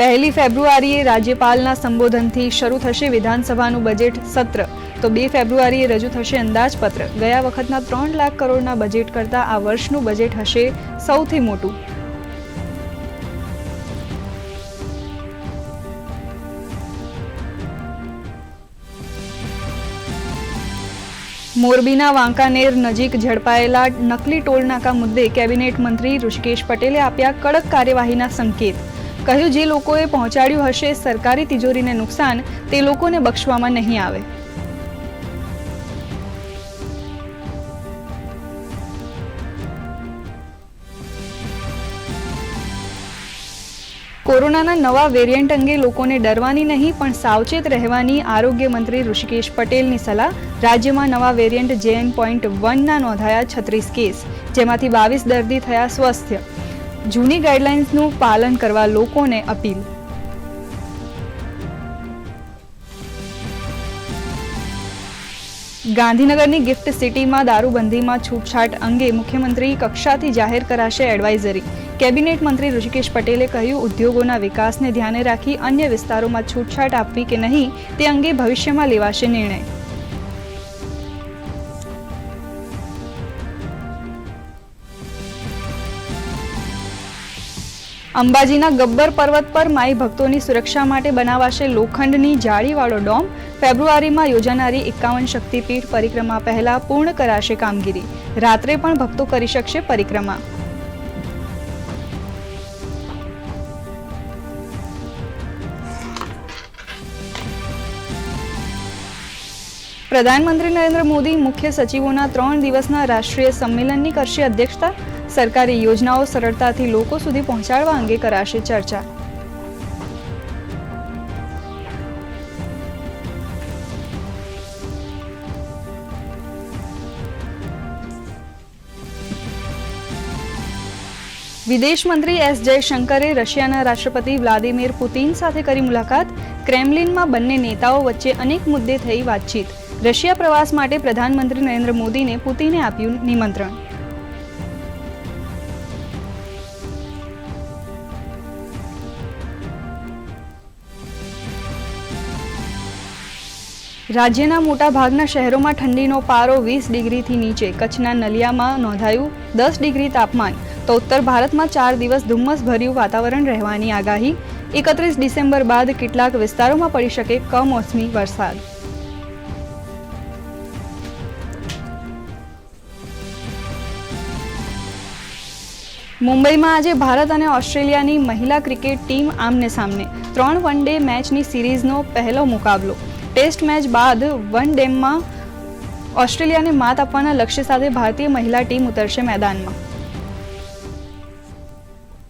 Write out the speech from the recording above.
પહેલી ફેબ્રુઆરીએ રાજ્યપાલના સંબોધનથી શરૂ થશે વિધાનસભાનું બજેટ સત્ર. તો બે ફેબ્રુઆરીએ રજૂ થશે અંદાજપત્ર. ગયા વખતના ત્રણ લાખ કરોડના બજેટ કરતાં આ વર્ષનું બજેટ હશે સૌથી મોટું. મોરબીના વાંકાનેર નજીક ઝડપાયેલા નકલી ટોલનાકા મુદ્દે કેબિનેટ મંત્રી ઋષિકેશ પટેલે આપ્યા કડક કાર્યવાહીના સંકેત. કહ્યું, જે લોકોએ પહોંચાડ્યું હશે સરકારી તિજોરીને નુકસાન, તે લોકોને બક્ષવામાં નહીં આવે. કોરોનાના નવા વેરિયન્ટ અંગે લોકોને ડરવાની નહીં, પણ સાવચેત રહેવાની આરોગ્ય મંત્રી ઋષિકેશ પટેલની સલાહ, રાજ્યમાં નવા વેરિયન્ટ જેએન પોઈન્ટ વનના નોંધાયા છત્રીસ કેસ, જેમાંથી બાવીસ દર્દી થયા સ્વસ્થ. જૂની ગાઈડલાઇન્સનું પાલન કરવા લોકોને અપીલ. ગાંધીનગરની ગિફ્ટ સિટીમાં દારૂબંધીમાં છૂટછાટ અંગે મુખ્યમંત્રી કક્ષાથી જાહેર કરાશે એડવાઇઝરી. કેબિનેટ મંત્રી ઋષિકેશ પટેલે કહ્યું, ઉદ્યોગોના વિકાસને ધ્યાને રાખી અન્ય વિસ્તારોમાં છૂટછાટ આપવી કે નહીં તે અંગે ભવિષ્યમાં લેવાશે નિર્ણય. અંબાજીના ગબ્બર પર્વત પર માઈ ભક્તોની સુરક્ષા માટે બનાવાશે લોખંડની જાળીવાળો ડોમ. ફેબ્રુઆરીમાં યોજાનારી એકાવન શક્તિપીઠ પરિક્રમા પહેલા પૂર્ણ કરાશે કામગીરી. રાત્રે પણ ભક્તો કરી શકશે પરિક્રમા. પ્રધાનમંત્રી નરેન્દ્ર મોદી મુખ્ય સચિવોના ત્રણ દિવસના રાષ્ટ્રીય સંમેલનની કરશે અધ્યક્ષતા. સરકારી યોજનાઓ સરળતાથી લોકો સુધી પહોંચાડવા અંગે કરાશે ચર્ચા. વિદેશ મંત્રી એસ જયશંકરે રશિયાના રાષ્ટ્રપતિ વ્લાદિમીર પુતિન સાથે કરી મુલાકાત. ક્રેમલિનમાં બંને નેતાઓ વચ્ચે અનેક મુદ્દે થઈ વાતચીત. રશિયા પ્રવાસ માટે પ્રધાનમંત્રી નરેન્દ્ર મોદીને પુતિને આપ્યું નિમંત્રણ. રાજ્યના મોટાભાગના શહેરોમાં ઠંડીનો પારો વીસ ડિગ્રીથી નીચે, કચ્છના નલિયામાં નોંધાયું દસ ડિગ્રી તાપમાન. તો ઉત્તર ભારતમાં ચાર દિવસ ધુમ્મસભર્યું વાતાવરણ રહેવાની આગાહી. એકત્રીસ ડિસેમ્બર બાદ કેટલાક વિસ્તારોમાં પડી શકે કમોસમી વરસાદ. મુંબઈમાં આજે ભારત અને ઓસ્ટ્રેલિયાની મહિલા ક્રિકેટ ટીમ આમને સામને. ત્રણ વન ડે મેચની સિરીઝનો પહેલો મુકાબલો. ટેસ્ટ મેચ બાદ વન ડેમમાં ઓસ્ટ્રેલિયાને માત આપવાના લક્ષ્ય સાથે ભારતીય મહિલા ટીમ ઉતરશે મેદાનમાં.